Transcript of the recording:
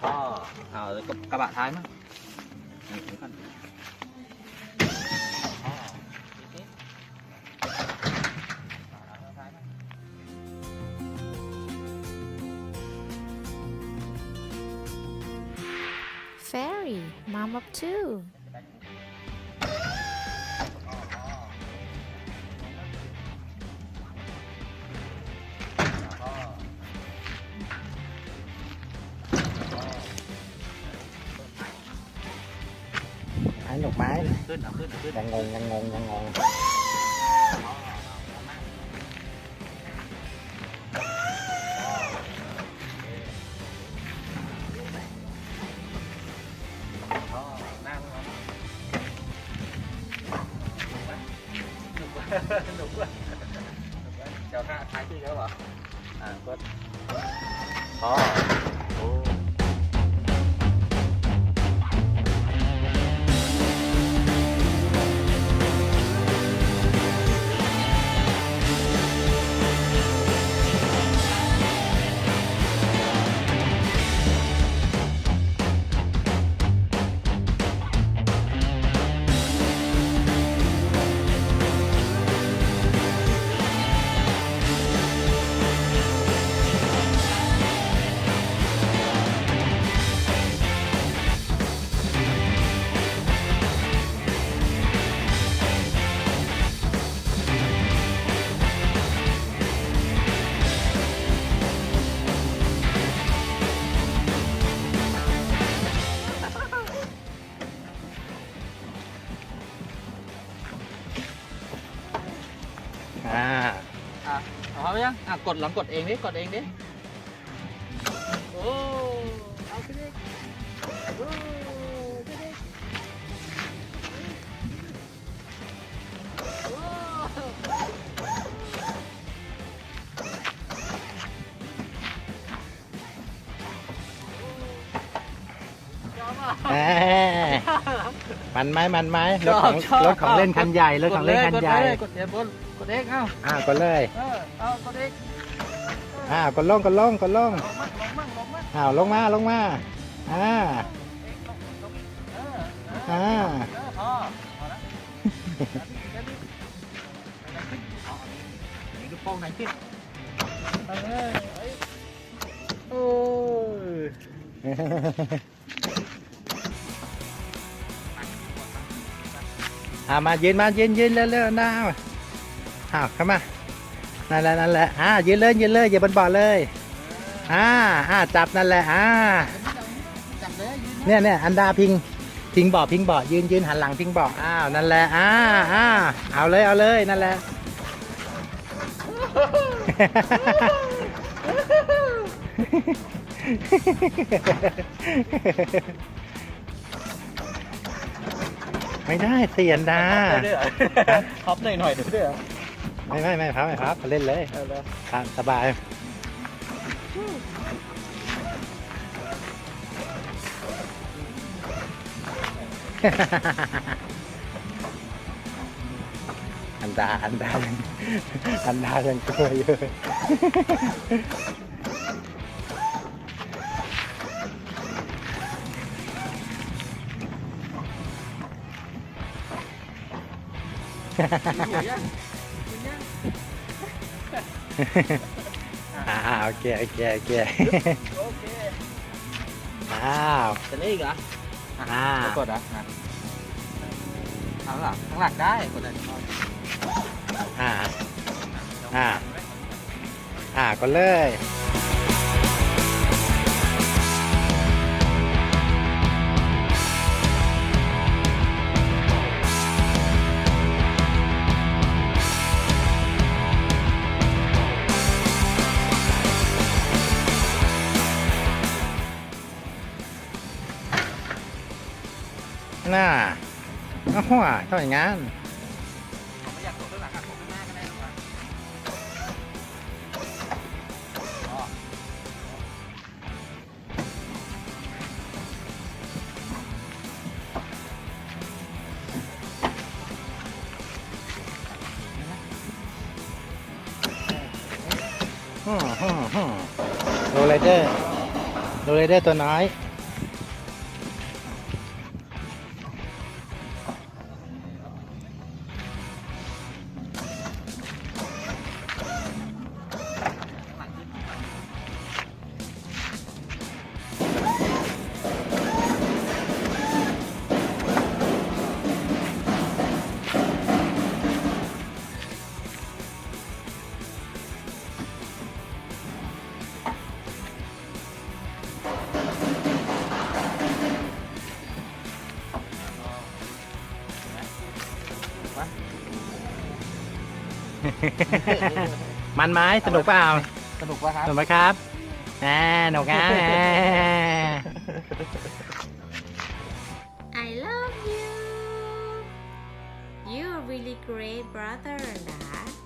Ờ, ờ, to à, các, bạn thái mà Fairy, mom up too. ขึ้นเอาขึ้นเอาขึ้นยังงงยังงงยังงงอ๋อนั่งเอาหนุกว่ะหนุกว่ะหนุกว่ะเดี๋ยวท้าท้ายที่เขาเหรออ่ากดอ๋อะเอาไปยังอะกดลองกดเองดิ กดเองดิ โอ้เอาขึ้นดิโอ้ขึ้นดิโอ้ยอมอะ แหมมันไหมมันไหมรถของชอบชอบรถของเล่นคันใหญ่รถของเล่นคันใหญ่กดเลยกดเลยกด กดเองเอ้าอ่ากดเลย เออเอากดเองอ่ากดลงกดลงกดลงลงมั่งลงมั่งลงมั่งอ้าวลงมาลงมาอ่าเองลงลงเออเอออ่าเออพอพอแล้วเดี๋ยวดิเดี๋ยวดิเอาอันนี้ดูโป้งไหนขึ้นเออเอ้ยโอ้ยอ่ามายืนมายืนยืนเร็วๆนะ อ้าวเข้ามานั่นแหละนั่นแหละอ่ายืนเลยยืนเลยอย่าบนบาะเลยอ่าอ่าจับนั่นแหละอ่าจับเลยยืนเนี่ยเนี่ยอันดาพิงพิงเบาะพิงเบาะยืนยืนหันหลังพิงเบาะอ้าวนั่นแหละอ่าอ่าเอาเลยเอาเลยนั่นแหละไม่ได้เสียนดา ท็อปหน่อยหน่อยด้วยเหรอ ไม่ไม่ไม่ครับไม่ครับเล่นเลยเอาเลยครับสบายอันดาอันดาอันดายังกลัวอยู่ อ่าโอเคโอเคโอเคโอเคอ้าวจะเล่นอีกเหรออ่าจะกดอะอะข้างหลังข้างหลังได้กดได้อ่าอ่าอ่าก็เลย น่าโอ้โหเท่าอย่างงั้นผมไม่อยากกดข้างหลังอะกดข้างหน้าก็ได้ครับอ๋อฮึ่มฮึมฮึมโรลเดอร์โรลเดอร์ตัวน้อย มันไหมสนุกเปล่าสนุกป่ะคสรับนุกไหมครับแหมหนุกนะแหม I love you. You're really great brother, Dad.